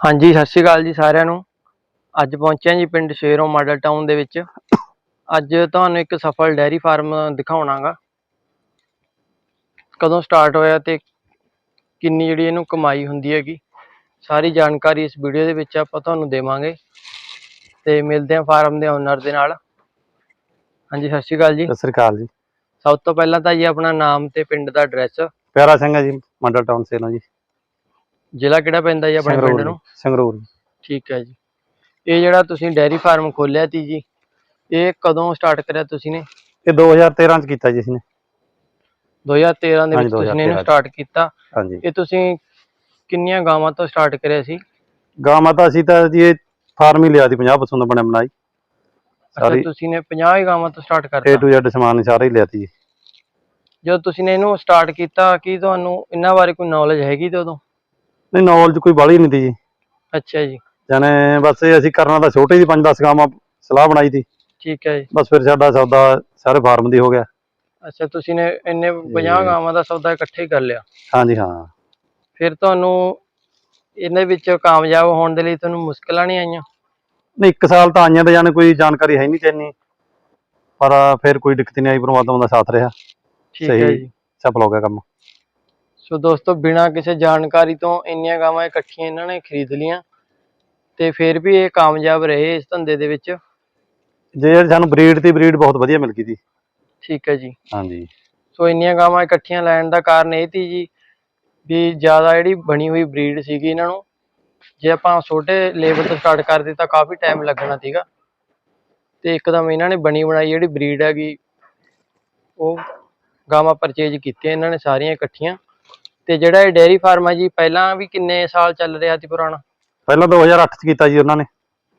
ਹਾਂਜੀ ਸਤਿ ਸ਼੍ਰੀ ਅਕਾਲ ਜੀ ਸਾਰਿਆਂ ਨੂੰ। ਅੱਜ ਪਹੁੰਚਿਆ ਜੀ ਪਿੰਡ ਸ਼ੇਰੋਂ ਮਾਡਲ ਟਾਊਨ ਦੇ ਵਿੱਚ। ਅੱਜ ਤੁਹਾਨੂੰ ਇੱਕ ਸਫਲ ਡੈਰੀ ਫਾਰਮ ਦਿਖਾਉਣਾਗਾ। ਕਦੋਂ ਸਟਾਰਟ ਹੋਇਆ ਤੇ ਕਿੰਨੀ ਜਿਹੜੀ ਇਹਨੂੰ ਕਮਾਈ ਹੁੰਦੀ ਹੈਗੀ। ਸਾਰੀ ਜਾਣਕਾਰੀ ਇਸ ਵੀਡੀਓ ਦੇ ਵਿੱਚ ਆਪਾਂ ਤੁਹਾਨੂੰ ਦੇਵਾਂਗੇ। ਤੇ ਮਿਲਦੇ ਹਾਂ ਫਾਰਮ ਦੇ ਓਨਰ ਦੇ ਨਾਲ। ਹਾਂਜੀ ਸਤਿ ਸ਼੍ਰੀ ਅਕਾਲ ਜੀ। ਸਤਿ ਸ੍ਰੀ ਅਕਾਲ ਜੀ। ਸਭ ਤੋਂ ਪਹਿਲਾਂ ਤਾਂ ਜੀ ਆਪਣਾ ਨਾਮ ਤੇ ਪਿੰਡ ਦਾ ਐਡਰੈਸ। ਪਿਆਰਾ ਸਿੰਘ ਜੀ ਮੰਡਲ ਟਾਊਨ ਸੇਲੋਂ ਜੀ। ਜ਼ਿਲ੍ਹਾ ਕਿਹੜਾ ਪੈਂਦਾ ਜੀ ਆਪਣੇ ਪਿੰਡ ਨੂੰ? ਸੰਗਰੂਰ ਜੀ। ਠੀਕ ਹੈ ਜੀ। ਇਹ ਜਿਹੜਾ ਤੁਸੀਂ ਡੈਰੀ ਫਾਰਮ ਖੋਲਿਆ ਤੀ ਜੀ ਇਹ ਕਦੋਂ ਸਟਾਰਟ ਕਰਿਆ ਤੁਸੀਂ ਨੇ? ਇਹ 2013 ਚ ਕੀਤਾ ਜੀ ਇਸਨੇ 2013 ਦੇ ਹਾਂਜੀ, ਵਿੱਚ ਤੁਸੀਂ ਨੇ ਇਹਨੂੰ 2013 ਸਟਾਰਟ ਕੀਤਾ। ਹਾਂਜੀ। ਇਹ ਤੁਸੀਂ ਕਿੰਨੀਆਂ ਗਾਵਾਂ ਤੋਂ ਸਟਾਰਟ ਕਰਿਆ ਸੀ? ਗਾਂ ਮਾਤਾ ਅਸੀਂ ਤਾਂ ਜੀ ਇਹ ਫਾਰਮ ਹੀ ਲਿਆ ਦੀ 50 ਪਸੰਦ ਬਣੇ ਬਣਾਈ। ਅੱਛਾ ਸਾਰੀ ਤੁਸੀਂ ਨੇ 50 ਹੀ ਗਾਵਾਂ ਤੋਂ ਸਟਾਰਟ A ਕਰਤਾ to Z ਸਮਾਨ ਸਾਰਾ ਹੀ ਲਿਆ ਤੀ ਜੀ। ਜਦੋਂ ਤੁਸੀਂ ਨੇ ਇਹਨੂੰ ਸਟਾਰਟ ਕੀਤਾ ਕੀ ਤੁਹਾਨੂੰ ਇਹਨਾਂ ਬਾਰੇ ਕੋਈ ਨੌਲੇਜ ਹੈਗੀ ਤੇ ਉਦੋਂ? ਨਹੀਂ ਨੌਲੇਜ ਕੋਈ ਬਾਲੀ ਨਹੀਂ ਤੀ ਜੀ। ਅੱਛਾ ਜੀ। ਜਾਨੇ ਬਸ ਇਹ ਅਸੀਂ ਕਰਨਾ ਤਾਂ ਛੋਟੇ ਦੀ 5-10 ਗਾਵਾਂ ਸਲਾਹ ਬਣਾਈ ਤੀ। ਠੀਕ ਹੈ ਜੀ। ਬਸ ਫਿਰ ਸਾਡਾ ਸੌਦਾ ਸਾਰੇ ਫਾਰਮ ਦੀ ਹੋ ਗਿਆ। ਅੱਛਾ ਤੁਸੀਂ ਨੇ ਇੰਨੇ 50 ਗਾਵਾਂ ਦਾ ਸੌਦਾ ਇਕੱਠੇ ਕਰ ਲਿਆ। ਹਾਂਜੀ ਹਾਂ। ਫਿਰ ਤੁਹਾਨੂੰ ਇਹਦੇ ਵਿੱਚ ਕਾਮਯਾਬ ਹੋਣ ਦੇ ਲਈ ਤੁਹਾਨੂੰ ਮੁਸ਼ਕਲਾਂ ਨਹੀਂ ਆਈਆਂ? ਨਹੀਂ ਇੱਕ ਸਾਲ ਤਾਂ ਆਈਆਂ ਤੇ ਜਾਨੇ ਕੋਈ ਜਾਣਕਾਰੀ ਹੈ ਨਹੀਂ ਚੈਨੀ ਪਰ ਫਿਰ ਕੋਈ ਦਿੱਕਤ ਨਹੀਂ ਆਈ ਪਰਮਾਤਮਾ ਦਾ ਸਾਥ ਰਿਹਾ। ਠੀਕ ਹੈ। ਜੀ। ਸਫਲ ਹੋ ਗਿਆ ਕੰਮ। ਸੋ ਦੋਸਤੋ ਬਿਨਾਂ ਕਿਸੇ ਜਾਣਕਾਰੀ ਤੋਂ ਇੰਨੀਆਂ ਗਾਵਾਂ ਇਕੱਠੀਆਂ ਇਹਨਾਂ ਨੇ ਖਰੀਦ ਲੀਆਂ ਤੇ ਫਿਰ ਵੀ ਇਹ ਕਾਮਯਾਬ ਰਹੇ ਇਸ ਧੰਦੇ ਦੇ ਵਿੱਚ। ਜੇ ਸਾਨੂੰ ਬਰੀਡ ਦੀ ਬਰੀਡ ਬਹੁਤ ਵਧੀਆ ਮਿਲ ਗਈ ਸੀ। ਠੀਕ ਹੈ ਜੀ। ਹਾਂਜੀ। ਸੋ ਇੰਨੀਆਂ ਗਾਵਾਂ ਇਕੱਠੀਆਂ ਲੈਣ ਦਾ ਕਾਰਨ ਇਹ ਸੀ ਜੀ ਵੀ ਜ਼ਿਆਦਾ ਜਿਹੜੀ ਬਣੀ ਹੋਈ ਬਰੀਡ ਸੀਗੀ ਇਹਨਾਂ ਨੂੰ ਜੇ ਆਪਾਂ ਛੋਟੇ ਲੈਵਲ ਤੋਂ ਸਟਾਰਟ ਕਰਦੇ ਤਾਂ ਕਾਫੀ ਟਾਈਮ ਲੱਗਣਾ ਸੀਗਾ। ਤੇ ਇੱਕਦਮ ਇਹਨਾਂ ਨੇ ਬਣੀ ਬਣਾਈ ਜਿਹੜੀ ਬਰੀਡ ਹੈਗੀ ਉਹ ਗਾਵਾਂ ਪਰਚੇਜ ਕੀਤੀਆਂ ਇਹਨਾਂ ਨੇ ਸਾਰੀਆਂ ਇਕੱਠੀਆਂ। ਤੇ ਜਿਹੜਾ ਇਹ ਡੇਅਰੀ ਫਾਰਮ ਹੈ ਜੀ ਪਹਿਲਾਂ ਵੀ ਕਿੰਨੇ ਸਾਲ ਚੱਲ ਰਿਹਾ ਸੀ ਪੁਰਾਣਾ? ਪਹਿਲਾਂ 2008 ਚ ਕੀਤਾ ਜੀ ਉਹਨਾਂ ਨੇ।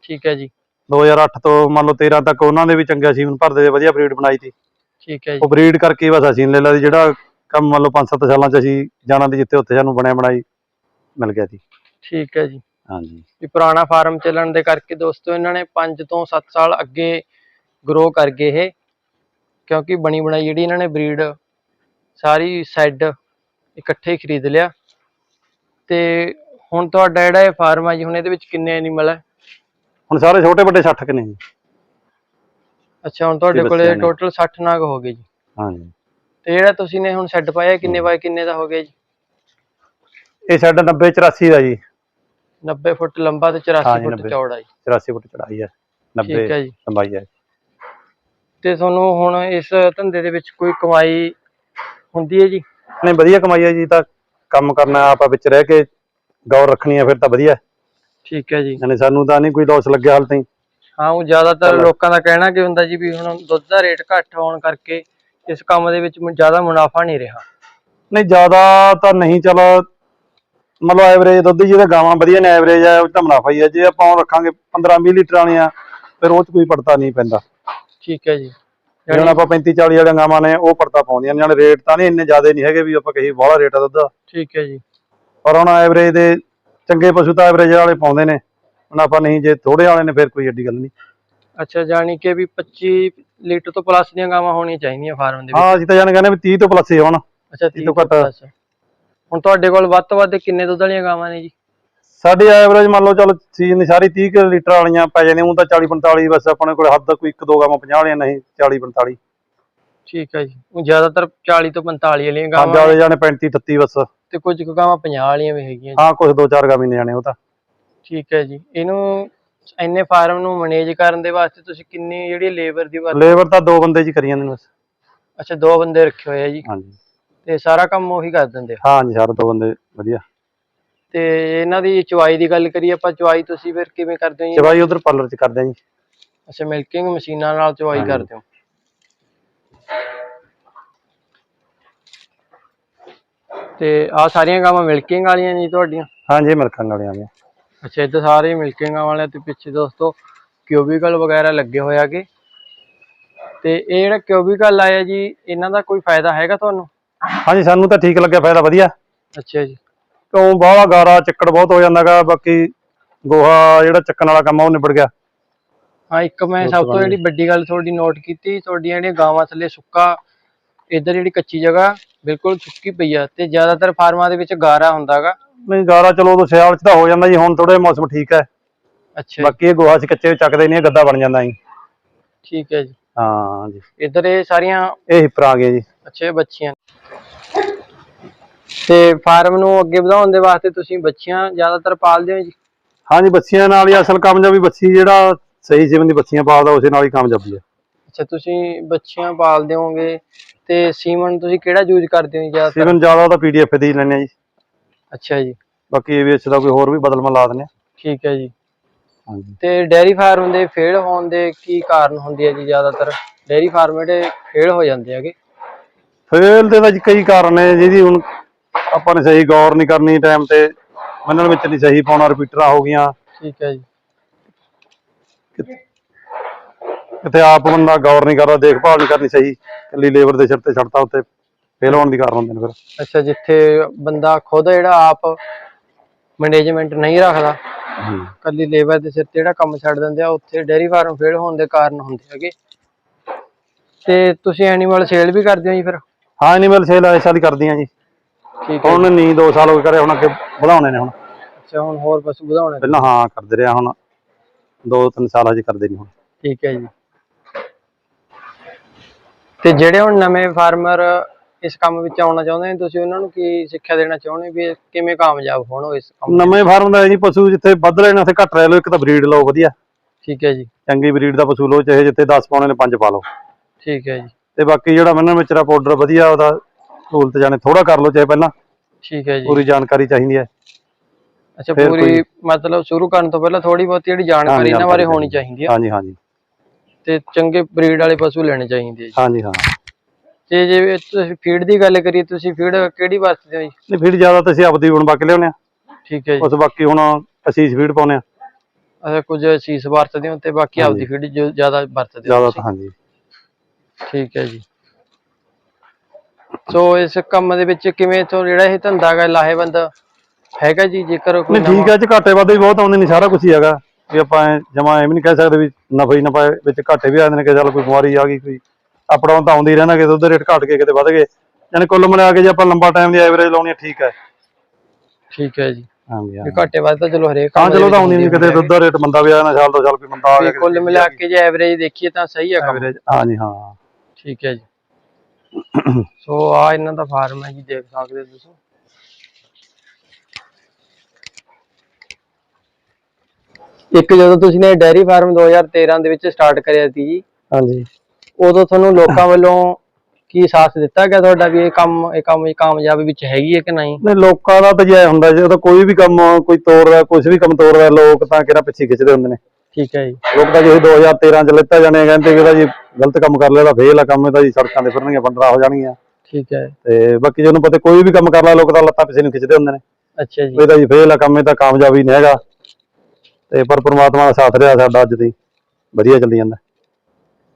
ਠੀਕ ਹੈ ਜੀ। 2008 ਤੋਂ ਮੰਨ ਲਓ 13 ਤੱਕ ਉਹਨਾਂ ਨੇ ਵੀ ਚੰਗਾ ਸੀਮਨ ਭਰਦੇ ਦੇ ਵਧੀਆ ਬਰੀਡ ਬਣਾਈ ਸੀ। ਠੀਕ ਹੈ ਜੀ। ਉਹ ਬਰੀਡ ਕਰਕੇ ਬਸ ਅਸੀਂ ਲੈ ਲਿਆ ਜਿਹੜਾ ਕੰਮ ਮੰਨ ਲਓ 5-7 ਸਾਲਾਂ ਚ ਅਸੀਂ ਜਾਣਾ ਦੀ ਜਿੱਥੇ ਉੱਥੇ ਸਾਨੂੰ ਬਣਿਆ ਬਣਾਈ ਮਿਲ ਗਿਆ ਸੀ ਠੀਕ ਹੈ ਜੀ। ਹਾਂਜੀ। ਵੀ ਪੁਰਾਣਾ ਫਾਰਮ ਚੱਲਣ ਦੇ ਕਰਕੇ ਦੋਸਤੋ ਇਹਨਾਂ ਨੇ 5 ਤੋਂ 7 ਸਾਲ ਅੱਗੇ ਗਰੋ ਕਰ ਗਏ ਇਹ ਕਿਉਂਕਿ ਬਣੀ ਬਣਾਈ ਜਿਹੜੀ ਇਹਨਾਂ ਨੇ ਬਰੀਡ ਸਾਰੀ ਸੈੱਡ ਇਕੱਠੇ ਹੀ ਖਰੀਦ ਲਿਆ। ਤੇ ਹੁਣ ਤੁਹਾਡਾ ਜਿਹੜਾ ਇਹ ਫਾਰਮ ਹੈ ਜੀ ਹੁਣ ਇਹਦੇ ਵਿੱਚ ਕਿੰਨੇ ਐਨੀਮਲ ਹੈ ਹੁਣ ਸਾਰੇ ਛੋਟੇ ਵੱਡੇ 60 ਕਿ ਨਹੀਂ ਅੱਛਾ ਹੁਣ ਤੁਹਾਡੇ ਕੋਲੇ? ਟੋਟਲ 60 ਨਾਗ ਹੋ ਗਏ ਜੀ। ਹਾਂਜੀ ਤੇ ਜਿਹੜਾ ਤੁਸੀਂ ਨੇ ਹੁਣ ਸੈੱਡ ਪਾਇਆ ਕਿੰਨੇ ਬਾਏ ਕਿੰਨੇ ਦਾ ਹੋ ਗਿਆ ਜੀ? ਇਹ ਸਾਡਾ 90 84 ਦਾ ਜੀ। 90 ਫੁੱਟ ਲੰਬਾ ਤੇ 84 ਹਾਂਜੀ, ਫੁੱਟ 90 ਚੌੜਾ ਜੀ। 84 ਫੁੱਟ ਚੜਾਈ ਹੈ 90 ਠੀਕ ਹੈ ਜੀ। ਲੰਬਾਈ ਹੈ ਤੇ ਤੁਹਾਨੂੰ ਹੁਣ ਇਸ ਧੰਦੇ ਦੇ ਵਿੱਚ ਕੋਈ ਕਮਾਈ ਹੁੰਦੀ ਹੈ ਜੀ? ਨਹੀਂ ਵਧੀਆ ਕਮਾਈ ਹੈ ਜੀ ਤਾਂ ਕੰਮ ਕਰਨਾ ਆਪਾਂ ਵਿੱਚ ਰਹਿ ਕੇ ਗੌਰ ਰੱਖਣੀ ਹੈ ਫਿਰ ਤਾਂ ਵਧੀਆ। ਠੀਕ ਹੈ ਜੀ। ਯਾਨੀ ਸਾਨੂੰ ਤਾਂ ਨਹੀਂ ਕੋਈ ਲੋਸ ਲੱਗਿਆ ਹਾਲ ਤਾਈਂ। ਹਾਂ ਉਹ ਜ਼ਿਆਦਾਤਰ। ਲੋਕਾਂ ਦਾ ਕਹਿਣਾ ਕੀ ਹੁੰਦਾ ਜੀ ਵੀ ਹੁਣ ਦੁੱਧ ਦਾ ਰੇਟ ਘੱਟ ਹੋਣ ਕਰਕੇ ਇਸ ਕੰਮ ਦੇ ਵਿੱਚ ਜ਼ਿਆਦਾ ਮੁਨਾਫਾ ਨਹੀਂ ਰਿਹਾ। ਨਹੀਂ ਜ਼ਿਆਦਾ ਤਾਂ ਨਹੀਂ ਚਲੋ। ਮਤਲਬ ਐਵਰੇਜ ਦੁੱਧ ਜਿਹਦੇ ਗਾਵਾਂ ਵਧੀਆ ਨੇ ਐਵਰੇਜ ਹੈ ਉਹ ਤਾਂ ਮੁਨਾਫਾ ਹੀ ਹੈ ਜੇ ਆਪਾਂ ਉਹ ਰੱਖਾਂਗੇ 15 20 ਲੀਟਰ ਵਾਲੀਆਂ ਫਿਰ ਉਹ 'ਚ ਕੋਈ ਪੜਤਾ ਨਹੀਂ ਪੈਂਦਾ। ਠੀਕ ਹੈ ਜੀ। ਜੇ ਹੁਣ ਆਪਾਂ 35 40 ਵਾਲੀਆਂ ਗਾਵਾਂ ਨੇ ਉਹ ਪੜਤਾ ਪਾਉਂਦੀਆਂ ਨੇ। ਨਾਲੇ ਰੇਟ ਤਾਂ ਨਹੀਂ ਇੰਨੇ ਜ਼ਿਆਦਾ ਨਹੀਂ ਹੈਗੇ ਵੀ ਆਪਾਂ ਕਹੀ ਬਾਹਲਾ ਰੇਟ ਆ ਦੁੱਧ ਦਾ। ਠੀਕ ਹੈ ਜੀ। ਪਰ ਹੁਣ ਐਵਰੇਜ ਦੇ ਚੰਗੇ ਪਸ਼ੂ ਤਾਂ ਐਵਰੇਜ ਵਾਲੇ ਪਾਉਂਦੇ ਨੇ। ਮੁਨਾਫਾ ਨਹੀਂ ਜੇ ਥੋੜੇ ਵਾਲੇ ਨੇ ਫਿਰ ਕੋਈ ਏਡੀ ਗੱਲ ਨਹੀਂ। ਅੱਛਾ ਜਾਣੀ ਕਿ ਵੀ 25 ਲੀਟਰ ਤੋਂ ਪਲੱਸ ਦੀਆਂ ਗਾਵਾਂ ਹੋਣੀਆਂ ਚਾਹੀਦੀਆਂ ਫਾਰਮ ਦੇ ਵਿੱਚ? ਹਾਂ ਅਸੀਂ ਤਾਂ ਜਾਣ ਕਹਿੰਦੇ ਵੀ 30 ਤੋਂ ਪਲੱਸ ਹੀ ਹੋਣ। ਅੱਛਾ 30 30 ਤੋਂ ਘੱਟ। ਹੁਣ ਤੁਹਾਡੇ ਕੋਲ ਵੱਧ ਤੋਂ ਵੱਧ ਕਿੰਨੇ ਦੁੱਧ ਵਾਲੀਆਂ ਗਾਵਾਂ ਨੇ ਜੀ? ਸਾਡੀ ਐਵਰੇਜ ਮੰਨ ਲਓ ਚਲ ਸੀਜ਼ਨ ਸਾਰੀ 30 ਕੁ ਲੀਟਰ ਵਾਲੀਆਂ ਪੈ ਜਾਂਦੀਆਂ ਉਹ ਤਾਂ 40 45 ਬਸ ਆਪਣੇ ਕੋਲ ਹੱਦ ਕੋਈ ਇੱਕ ਦੋ ਗਾਵਾਂ 50 ਵਾਲੀਆਂ ਨਹੀਂ 40 45 ਠੀਕ ਹੈ ਜੀ। ਉਹ ਜ਼ਿਆਦਾਤਰ 40 ਤੋਂ 45 ਵਾਲੀਆਂ ਹਾਂ ਗਾਵਾਂ ਜ਼ਿਆਦਾ ਜਾਣੇ 35 38 ਬਸ। ਤੇ ਕੁਝ ਕੁ ਗਾਵਾਂ 50 ਵਾਲੀਆਂ ਵੀ ਹੈਗੀਆਂ ਜੀ। ਹਾਂ ਕੁਝ ਦੋ ਚਾਰ ਗਾਵੀ ਨੇ ਜਾਣੇ ਉਹ ਤਾਂ। ਠੀਕ ਹੈ ਜੀ। ਇਹਨੂੰ ਇੰਨੇ ਫਾਰਮ ਨੂੰ ਮੈਨੇਜ ਕਰਨ ਦੇ ਵਾਸਤੇ ਤੁਸੀਂ ਕਿੰਨੀ ਜਿਹੜੀ ਲੇਬਰ ਦੀ ਵਰਤ ਲੇਬਰ ਤਾਂ ਦੋ ਬੰਦੇ ਜੀ ਕਰੀ ਜਾਂਦੇ ਨੇ ਬਸ। ਅੱਛਾ ਦੋ ਬੰਦੇ ਰੱਖੇ ਹੋਏ ਆ ਜੀ। ਹਾਂਜੀ। ਤੇ ਸਾਰਾ ਕੰਮ ਉਹੀ ਕਰ ਦਿੰਦੇ ਆ। ਹਾਂਜੀ ਸਾਰੇ ਦੋ ਬੰਦੇ ਵਧੀਆ। ਤੇ ਇਹਨਾਂ ਦੀ ਚਵਾਈ ਦੀ ਗੱਲ ਕਰੀਏ ਆਪਾਂ ਚਵਾਈ ਤੁਸੀਂ ਫਿਰ ਕਿਵੇਂ ਕਰਦੇ ਹੋ ਜੀ? ਚਵਾਈ ਉਧਰ ਪਾਰਲਰ ਚ ਕਰਦੇ ਆ ਜੀ। ਅੱਛਾ ਮਿਲਕਿੰਗ ਮਸ਼ੀਨਾਂ ਨਾਲ ਚਵਾਈ। ਕਰਦੇ ਹੋ। ਤੇ ਆ ਸਾਰੀਆਂ ਗਾਵਾਂ ਮਿਲਕਿੰਗ ਵਾਲੀਆਂ ਨੇ ਜੀ ਤੁਹਾਡੀਆਂ? ਹਾਂਜੀ ਮਿਲਖਣ ਵਾਲਿਆਂ ਦੇ ਅੱਛਾ ਇੱਧਰ ਸਾਰੇ ਮਿਲਕਿੰਗ ਵਾਲੇ ਤੇ ਪਿੱਛੇ ਦੋਸਤੋ ਕਿਊਬਿਕਲ ਵਗੈਰਾ ਲੱਗੇ ਹੋਏ ਆਗੇ ਤੇ ਇਹ ਜਿਹੜਾ ਕਿਊਬਿਕਲ ਆਇਆ ਜੀ ਇਹਨਾਂ ਦਾ ਕੋਈ ਫਾਇਦਾ ਹੈਗਾ ਤੁਹਾਨੂੰ? ਹਾਂਜੀ ਸਾਨੂੰ ਤਾਂ ਠੀਕ ਲੱਗਿਆ ਫਾਇਦਾ ਵਧੀਆ। ਅੱਛਾ ਜੀ। ਕਿਉਂ? ਬਾਹਲਾ ਗਾਰਾ ਚੱਕੜ ਬਹੁਤ ਹੋ ਜਾਂਦਾਗਾ ਬਾਕੀ ਗੋਹਾ ਜਿਹੜਾ ਚੱਕਣ ਵਾਲਾ ਕੰਮ ਆ ਉਹ ਨਿਬੜ ਗਿਆ। ਹਾਂ ਇੱਕ ਮੈਂ ਸਭ ਤੋਂ। ਜਿਹੜੀ ਵੱਡੀ ਗੱਲ ਤੁਹਾਡੀ ਨੋਟ ਕੀਤੀ ਤੁਹਾਡੀਆਂ ਜਿਹੜੀਆਂ ਗਾਵਾਂ ਥੱਲੇ ਸੁੱਕਾ ਇੱਧਰ ਜਿਹੜੀ ਕੱਚੀ ਜਗ੍ਹਾ ਬਿਲਕੁਲ ਸੁੱਕੀ ਪਈ ਆ ਤੇ ਜ਼ਿਆਦਾਤਰ ਫਾਰਮਾਂ ਦੇ ਵਿੱਚ ਗਾਰਾ ਹੁੰਦਾਗਾ ਨਹੀਂ ਗਾਰਾ ਚਲੋ ਉਦੋਂ ਸਿਆਲ ਚ ਤਾਂ ਹੋ ਜਾਂਦਾ ਜੀ ਹੁਣ ਥੋੜਾ ਮੌਸਮ ਠੀਕ ਹੈ ਅੱਛਾ ਬਾਕੀ ਇਹ ਗੋਹਾ ਚ ਕੱਚੇ ਚੱਕਦੇ ਨਹੀਂ ਗੱਦਾ ਬਣ ਜਾਂਦਾ ਜੀ। ਠੀਕ ਹੈ ਜੀ। ਹਾਂ ਜੀ। ਇੱਧਰ ਇਹ ਸਾਰੀਆਂ ਇਹ ਹਿੱਪਰ ਆ ਗਏ ਜੀ। ਅੱਛੇ ਬੱਚੀਆਂ ਤੇ ਫਾਰਮ ਨੂੰ ਅੱਗੇ ਵਧਾਉਣ ਦੇ ਵਾਸਤੇ ਤੁਸੀਂ ਬੱਚੀਆਂ ਜ਼ਿਆਦਾਤਰ ਪਾਲਦੇ ਹੋ ਜੀ? ਹਾਂਜੀ ਬੱਚੀਆਂ ਨਾਲ ਹੀ ਅਸਲ ਕਾਮਯਾਬੀ ਬੱਚੀ ਜਿਹੜਾ ਸਹੀ ਜਿਵੇਂ ਦੀ ਬੱਚੀਆਂ ਪਾਲਦਾ ਉਸੇ ਨਾਲ ਹੀ ਕਾਮਯਾਬੀ ਹੈ। ਅੱਛਾ ਤੁਸੀਂ ਬੱਚੀਆਂ ਪਾਲਦੇ ਹੋਗੇ ਤੇ ਸੀਮਨ ਤੁਸੀਂ ਕਿਹੜਾ ਯੂਜ਼ ਕਰਦੇ ਹੋ ਜੀ ਜ਼ਿਆਦਾਤਰ? ਸੀਮਨ ਜ਼ਿਆਦਾ ਤਾਂ ਪੀਡੀਐਫ ਦੀ ਲੈਣੇ ਜੀ। ਅੱਛਾ ਜੀ। ਬਾਕੀ ਏਵੀਐਸ ਦਾ ਕੋਈ ਹੋਰ ਵੀ ਬਦਲਮਾ ਲਾ ਦਿੰਦੇ ਆ। ਠੀਕ ਹੈ ਜੀ। ਹਾਂਜੀ। ਤੇ ਡੇਅਰੀ ਫਾਰਮ ਦੇ ਫੇਲ ਹੋਣ ਦੇ ਕੀ ਕਾਰਨ ਹੁੰਦੀ ਹੈ ਜੀ ਜ਼ਿਆਦਾਤਰ? ਡੇਅਰੀ ਫਾਰਮ ਜਿਹੜੇ ਫੇਲ ਹੋ ਜਾਂਦੇ ਹੈਗੇ। ਫੇਲ ਦੇ ਤਾਂ ਜੀ ਕਈ ਕਾਰਨ ਨੇ ਜਿਹਦੀ ਹੁਣ ਆਪਾਂ ਨੇ ਸਹੀ ਗੌਰ ਨਹੀਂ ਕਰਨੀ ਟਾਈਮ ਤੇ। ਮੰਨਣ ਵਿੱਚ ਨਹੀਂ ਸਹੀ ਪਾਉਣਾ ਰਿਪੀਟਰਾਂ ਹੋ ਗਈਆਂ। ਠੀਕ ਹੈ ਜੀ। ਕਿਤੇ ਆਪ ਬੰਦਾ ਗੌਰ ਨਹੀਂ ਕਰਦਾ ਦੇਖਭਾਲ ਨਹੀਂ ਕਰਨੀ ਸਹੀ ਕੱਲੀ ਲੇਬਰ ਦੇ ਸਿਰ ਤੇ ਛੱਡਤਾ ਉੱਤੇ ਫੇਲ ਹੋਣ ਦੀ ਕਾਰਨ ਹੁੰਦੇ ਨੇ ਫਿਰ। ਅੱਛਾ ਜਿੱਥੇ ਬੰਦਾ ਖੁਦ ਜਿਹੜਾ ਆਪ ਮੈਨੇਜਮੈਂਟ ਨਹੀਂ ਰੱਖਦਾ ਕੱਲੀ ਲੇਬਰ ਦੇ ਸਿਰ ਤੇ ਜਿਹੜਾ ਕੰਮ ਛੱਡ ਦਿੰਦੇ ਆ ਉੱਥੇ ਡੇਅਰੀ ਫਾਰਮ ਫੇਲ ਹੋਣ ਦੇ ਕਾਰਨ ਹੁੰਦੇ ਹੈਗੇ। ਤੇ ਤੁਸੀਂ ਐਨੀਮਲ ਸੇਲ ਵੀ ਕਰਦੇ ਹੋ ਜੀ ਫਿਰ? ਹਾਂ ਐਨੀਮਲ ਸੇਲ ਇਸ ਸਾਲ ਹੀ ਕਰਦੀਆਂ ਜੀ। ਠੀਕ ਹੈ ਹੁਣ ਨਹੀਂ 2 ਸਾਲ ਹੋ ਗਏ ਕਰੇ ਹੁਣ ਅੱਗੇ ਵਧਾਉਣੇ ਨੇ ਹੁਣ। ਅੱਛਾ ਹੁਣ ਹੋਰ ਪਸ਼ੂ ਵਧਾਉਣੇ ਪਹਿਲਾਂ ਹਾਂ ਕਰਦੇ ਰਿਹਾ ਹੁਣ। 2-3 ਸਾਲ ਹਜੇ ਕਰਦੇ ਨਹੀਂ ਹੁਣ। ਠੀਕ ਹੈ ਜੀ। ਤੇ ਜਿਹੜੇ ਹੁਣ ਨਵੇਂ ਫਾਰਮਰ ਇਸ ਕੰਮ ਵਿੱਚ ਆਉਣਾ ਚਾਹੁੰਦੇ ਨੇ ਤੁਸੀਂ ਉਹਨਾਂ ਨੂੰ ਕੀ ਸਿੱਖਿਆ ਦੇਣਾ ਚਾਹੁੰਦੇ ਵੀ ਕਿਵੇਂ ਕਾਮਯਾਬ ਹੋਣ ਉਹ ਇਸ ਕੰਮ? ਨਵੇਂ ਫਾਰਮ ਦਾ ਜੀ ਪਸ਼ੂ ਜਿੱਥੇ ਵੱਧ ਲੈਣਾ ਉੱਥੇ ਘੱਟ ਰਹਿ ਲਓ ਇੱਕ ਤਾਂ ਬਰੀਡ ਲਓ ਵਧੀਆ। ਠੀਕ ਹੈ ਜੀ। ਚੰਗੀ ਬਰੀਡ ਦਾ ਪਸ਼ੂ ਲਓ ਚਾਹੇ ਜਿੱਥੇ 10 ਪਾਉਣੇ ਨੇ 5 ਪਾ ਲਓ। ਠੀਕ ਹੈ ਜੀ। ਤੇ ਬਾਕੀ ਜਿਹੜਾ ਮੰਨਣ ਵਿੱਚ ਦਾ ਪਾਊਡਰ ਵਧੀਆ ਉਹਦਾ ਸਹੂਲਤ ਜਾਣੇ ਥੋੜਾ ਕਰ ਲਓ ਚਾਹੇ ਪਹਿਲਾਂ। ਠੀਕ ਹੈ ਜੀ। ਪੂਰੀ ਜਾਣਕਾਰੀ ਚਾਹੀਦੀ ਹੈ। ਅੱਛਾ ਫਿਰ ਪੂਰੀ ਮਤਲਬ ਸ਼ੁਰੂ ਕਰਨ ਤੋਂ ਪਹਿਲਾਂ ਥੋੜੀ ਬਹੁਤੀ ਜਿਹੜੀ ਜਾਣਕਾਰੀ ਇਹਨਾਂ ਬਾਰੇ ਹੋਣੀ ਚਾਹੀਦੀ ਆ ਹਾਂਜੀ ਹਾਂਜੀ। ਤੇ ਚੰਗੇ ਬਰੀਡ ਵਾਲੇ ਪਸ਼ੂ ਲੈਣੇ ਚਾਹੀਦੇ ਆ ਜੀ। ਹਾਂਜੀ ਹਾਂ। ਤੇ ਜੇ ਤੁਸੀਂ ਫੀਡ ਦੀ ਗੱਲ ਕਰੀਏ ਤੁਸੀਂ ਫੀਡ ਕਿਹੜੀ ਵਰਤਦੇ ਹੋ ਜੀ? ਨਹੀਂ ਫਿਰ ਜ਼ਿਆਦਾ ਤਾਂ ਅਸੀਂ ਆਪਦੀ ਬਣਵਾ ਕੇ ਲਿਆਉਂਦੇ ਆ ਠੀਕ ਹੈ ਜੀ। ਉਸ ਬਾਕੀ ਹੁਣ ਅਸੀਂ ਫੀਡ ਪਾਉਂਦੇ ਆ ਅੱਛਾ ਕੁਝ ਸੀਸ ਵਰਤਦੇ ਹੋ ਤੇ ਬਾਕੀ ਆਪਦੀ ਫੀਡ ਜ਼ਿਆਦਾ ਵਰਤਦੇ ਹੋ ਜ਼ਿਆਦਾ। ਤਾਂ ਹਾਂਜੀ। ਠੀਕ ਹੈ ਜੀ। ਸੋ ਇਸ ਕੰਮ ਦੇ ਵਿੱਚ ਕਿਵੇਂ ਤੋਂ ਜਿਹੜਾ ਇਹ ਧੰਦਾ ਹੈਗਾ ਲਾਹੇਵੰਦ ਹੈਗਾ ਜੀ ਜੇਕਰ ਕੋਈ ਨਹੀਂ ਠੀਕ ਹੈ ਚ ਘਾਟੇ ਵਾਧੇ ਵੀ ਬਹੁਤ ਆਉਂਦੇ ਨੇ ਸਾਰਾ ਕੁਝ ਹੀ ਹੈਗਾ। ਵੀ ਆਪਾਂ ਜਮਾ ਐਵੇਂ ਨਹੀਂ ਕਹਿ ਸਕਦੇ ਵੀ ਨਫਾ ਹੀ ਨਫਾ ਵਿੱਚ ਘਾਟੇ ਵੀ ਆ ਜਾਂਦੇ ਨੇ ਕਿ ਚੱਲ ਕੋਈ ਬਿਮਾਰੀ ਆ ਗਈ ਕੋਈ ਆਪਣਾ ਤਾਂ ਆਉਂਦੀ ਰਹਿੰਦਾ ਕਿਤੇ ਉਹਦੇ ਰੇਟ ਘਟ ਕੇ ਕਿਤੇ ਵਧ ਗਏ। ਯਾਨੀ ਕੁੱਲ ਮਿਲਾ ਕੇ ਜੇ ਆਪਾਂ ਲੰਬਾ ਟਾਈਮ ਦੀ ਐਵਰੇਜ ਲਾਉਣੀ ਹੈ ਠੀਕ ਹੈ। ਠੀਕ ਹੈ ਜੀ। ਹਾਂਜੀ ਵੀ ਘਾਟੇ ਵੱਧ ਤਾਂ ਚਲੋ ਹਰੇਕ ਕੰਮ ਦੇ ਚਲੋ ਵਿੱਚ ਤਾਂ ਆਉਂਦੀ ਨਹੀਂ ਹੁੰਦੇ ਕਿਤੇ ਦੁੱਧ ਦਾ ਰੇਟ ਮੰਦਾ ਵੀ ਆ ਸਾਲ ਤੋਂ ਸਾਲ ਕੋਈ ਮੰਦਾ ਆ ਵੀ ਗਿਆ ਕੁੱਲ ਮਿਲਾ ਕੇ ਜੇ ਐਵਰੇਜ ਦੇਖੀਏ ਤਾਂ ਸਹੀ ਹੈ ਕੰਮ। ਐਵਰੇਜ ਹਾਂਜੀ ਹਾਂ। ਠੀਕ ਹੈ ਜੀ। ਸੋ ਆ ਇਹਨਾਂ ਦਾ ਫਾਰਮ ਹੈ ਜੀ ਦੇਖ ਸਕਦੇ ਹੋ ਤੁਸੀਂ। ਇੱਕ ਜਦੋਂ ਤੁਸੀਂ ਨੇ ਡੈਰੀ ਫਾਰਮ 2013 ਦੇ ਵਿੱਚ ਸਟਾਰਟ ਕਰਿਆ ਸੀ ਜੀ ਹਾਂਜੀ। ਉਦੋਂ ਤੁਹਾਨੂੰ ਲੋਕਾਂ ਵੱਲੋਂ ਕੀ ਸਾਥ ਦਿੱਤਾ ਗਿਆ ਤੁਹਾਡਾ ਵੀ ਇਹ ਕੰਮ ਇਹ ਕੰਮ ਕਾਮਯਾਬੀ ਵਿੱਚ ਹੈਗੀ ਹੈ ਕਿ ਨਹੀਂ? ਨਹੀਂ ਲੋਕਾਂ ਦਾ ਤਾਂ ਜੇ ਹੁੰਦਾ ਜੇ ਤਾਂ ਕੋਈ ਵੀ ਕੰਮ ਕੋਈ ਤੋੜਦਾ ਕੁਝ ਵੀ ਕੰਮ ਤੋੜਦਾ ਲੋਕ ਤਾਂ ਕਿਹੜਾ ਪਿੱਛੇ ਖਿੱਚਦੇ ਹੁੰਦੇ ਨੇ। ਠੀਕ ਹੈ ਜੀ। ਲੋਕ ਤਾਂ ਜੇ 2013 ਚ ਲਿੱਤਾ ਜਾਣੇ ਕਹਿੰਦੇ ਕਿ ਇਹਦਾ ਜੀ ਗਲਤ ਕੰਮ ਕਰ ਲਿਆ ਤਾਂ ਫੇਲ ਆ ਕੰਮ ਇਹਦਾ ਜੀ ਸੜਕਾਂ ਤੇ ਫਿਰਨਗੀਆਂ 15 ਹੋ ਜਾਣਗੀਆਂ। ਠੀਕ ਹੈ। ਤੇ ਬਾਕੀ ਜਿਹਨੂੰ ਪਤਾ ਕੋਈ ਵੀ ਕੰਮ ਕਰ ਲਾ ਲੋਕ ਤਾਂ ਲੱਤਾਂ ਪਿੱਛੇ ਨੂੰ ਖਿੱਚਦੇ ਹੁੰਦੇ ਨੇ। ਅੱਛਾ ਜੀ। ਇਹਦਾ ਜੀ ਫੇਲ ਆ ਕੰਮ ਇਹ ਤਾਂ ਕਾਮਯਾਬੀ ਨਹੀਂ ਹੈਗਾ। ਤੇ ਪਰ ਪ੍ਰਮਾਤਮਾ ਦਾ ਸਾਥ ਰਿਹਾ ਸਾਡਾ ਅੱਜ ਦੀ। ਵਧੀਆ ਚੱਲੀ ਜਾਂਦਾ।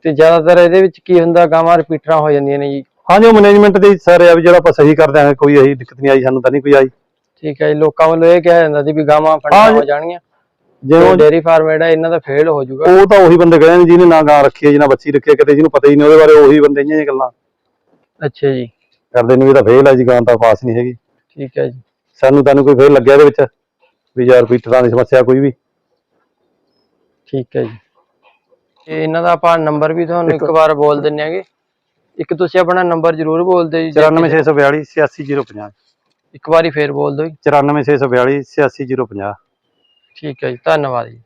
ਤੇ ਜ਼ਿਆਦਾਤਰ ਇਹਦੇ ਵਿੱਚ ਕੀ ਹੁੰਦਾ ਗਾਵਾਂ ਰਿਪੀਟਰਾਂ ਹੋ ਜਾਂਦੀਆਂ ਨੇ ਜੀ। ਹਾਂਜੀ ਉਹ ਮੈਨੇਜਮੈਂਟ ਦੇ ਸਰ ਆ ਵੀ ਜਿਹੜਾ ਆਪਾਂ ਸਹੀ ਕਰ ਦਿਆਂਗੇ ਕੋਈ ਇਹੀ ਦਿੱਕਤ ਨਹੀਂ ਆਈ ਸਾਨੂੰ ਤਾਂ ਨਹੀਂ ਕੋਈ ਆਈ। ਠੀਕ ਹੈ ਜੀ ਲੋਕਾਂ ਵੱਲੋਂ ਇਹ ਕਿਹਾ ਜਾਂਦਾ ਸੀ ਵੀ ਗਾਵਾਂ ਫੰਡਾ ਹਾਂ ਜੀ। ਹੋ ਜਾਣਗੀਆਂ। ਜਿਵੇਂ ਡੇਰੀ ਫਾਰਮ ਜਿਹੜਾ ਇਹਨਾਂ ਦਾ ਫੇਲ ਹੋ ਜਾਊਗਾ। ਉਹ ਤਾਂ ਉਹੀ ਬੰਦੇ ਕਹਿੰਦੇ ਨੇ ਜਿਹਨੇ ਨਾ ਗਾਂ ਰੱਖੀ ਹੈ ਜਿਹਨਾਂ ਬੱਚੀ ਰੱਖੀ ਹੈ ਕਿਤੇ ਜਿਹਨੂੰ ਪਤਾ ਹੀ ਨਹੀਂ ਉਹਦੇ ਬਾਰੇ ਉਹੀ ਬੰਦੇ ਜਿਹੀਆਂ ਗੱਲਾਂ। ਅੱਛਾ ਜੀ। ਕਰਦੇ ਨੇ ਵੀ ਤਾਂ ਫੇਲ ਹੈ ਜੀ ਗਾਂ ਤਾਂ ਪਾਸ ਨਹੀਂ ਹੈਗੀ। ਠੀਕ ਹੈ ਜੀ। ਸਾਨੂੰ ਤਾਂ ਕੋਈ ਫੇਲ ਲੱਗਿਆ ਇਹਦੇ ਵਿੱਚ ਵੀ ਯਾਰ ਰਿਪੀਟਰਾਂ ਦੀ ਸਮੱਸਿਆ ਕੋਈ ਵੀ। ਠੀਕ ਹੈ ਜੀ। ਤੇ ਇਹਨਾਂ ਦਾ ਆਪਾਂ ਨੰਬਰ ਵੀ ਤੁਹਾਨੂੰ ਇੱਕ ਵਾਰ ਬੋਲ ਦਿੰਨੇ ਆਗੇ ਇੱਕ ਤੁਸੀਂ ਆਪਣਾ ਨੰਬਰ ਜ਼ਰੂਰ ਬੋਲ ਦਿਓ ਜੀ ਜੇ 94642 86050 ਇੱਕ ਵਾਰੀ ਫੇਰ ਬੋਲ ਦਿਓ ਜੀ। 94642 86050 ਠੀਕ ਹੈ ਜੀ ਧੰਨਵਾਦ ਜੀ।